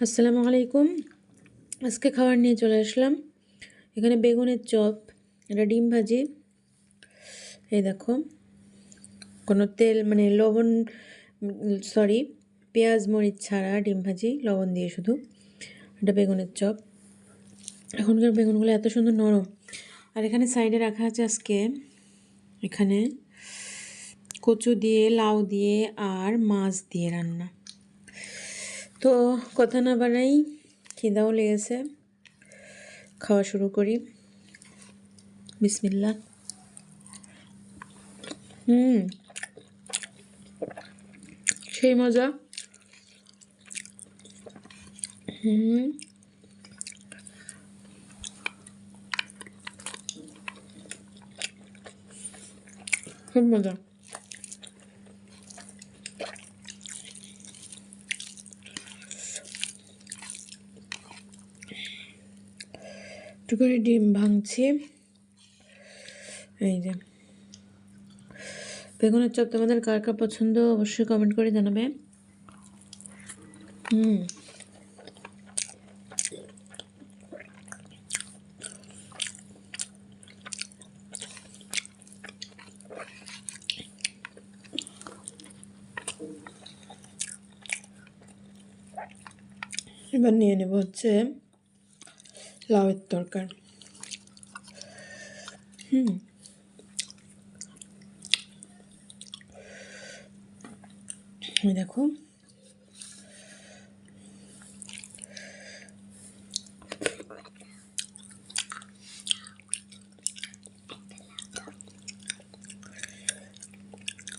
আসসালামু আলাইকুম। আজকে খাবার নিয়ে চলে আসলাম। এখানে বেগুনের চপ এটা ডিম ভাজি। এই দেখো, কোনো তেল মানে লবণ, সরি, পেঁয়াজ, মরিচ ছাড়া ডিম ভাজি, লবণ দিয়ে শুধু। এটা বেগুনের চপ। এখনকার বেগুনগুলো এত সুন্দর নরম। আর এখানে সাইডে রাখা আছে আজকে, এখানে কচু দিয়ে, লাউ দিয়ে আর মাছ দিয়ে রান্না। তো কথা না বানাই খিদাও লেগেছে। খাওয়া শুরু করি। বিসমিল্লা হুম। সেই মজা। হুম। খুব মজা। একটু করে ডিম ভাঙছি। এই যে। বেগুনের চপ তোমাদের কার কার পছন্দ অবশ্যই কমেন্ট করে জানাবে। হুম। এবার নিয়ে নেব হচ্ছে লাউয়ের তরকার। হুম। দেখো।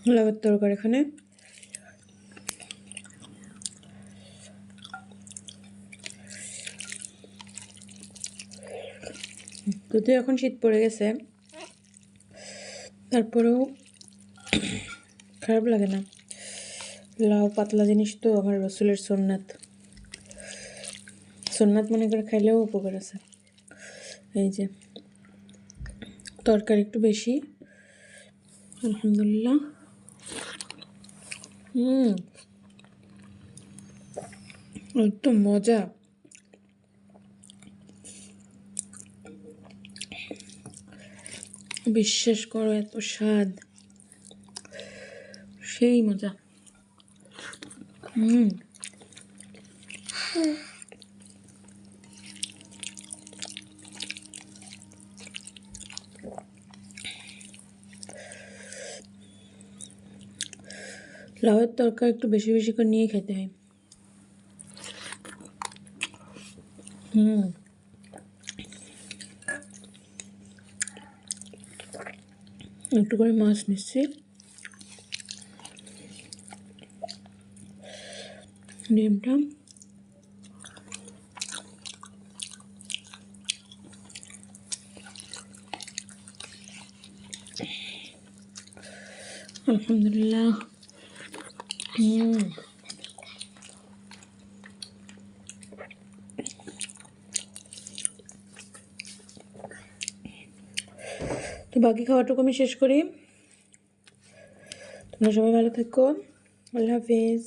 লাউয়ের তরকার এখানে। যদিও এখন শীত পড়ে গেছে। তারপরেও খারাপ লাগে না। লাউ পাতলা জিনিস তো আমার রসুলের সোননাথ। সোননাথ মনে করে খাইলেও উপকার আছে। এই যে, তরকারি একটু বেশি। আলহামদুলিল্লাহ। হুম, একদম মজা। বিশ্বাস করো, এত স্বাদ। সেই মজা। হুম। লাউয়ের তরকারি একটু বেশি বেশি করে নিয়ে খেতে হয়। হুম। একটু করে মাছ নিচ্ছি ডিমটা আলহামদুলিল্লাহ হুম তো বাকি খাওয়াটুকু আমি শেষ করি। তোমরা সবাই ভালো থাকো। আল্লাহ হাফিজ।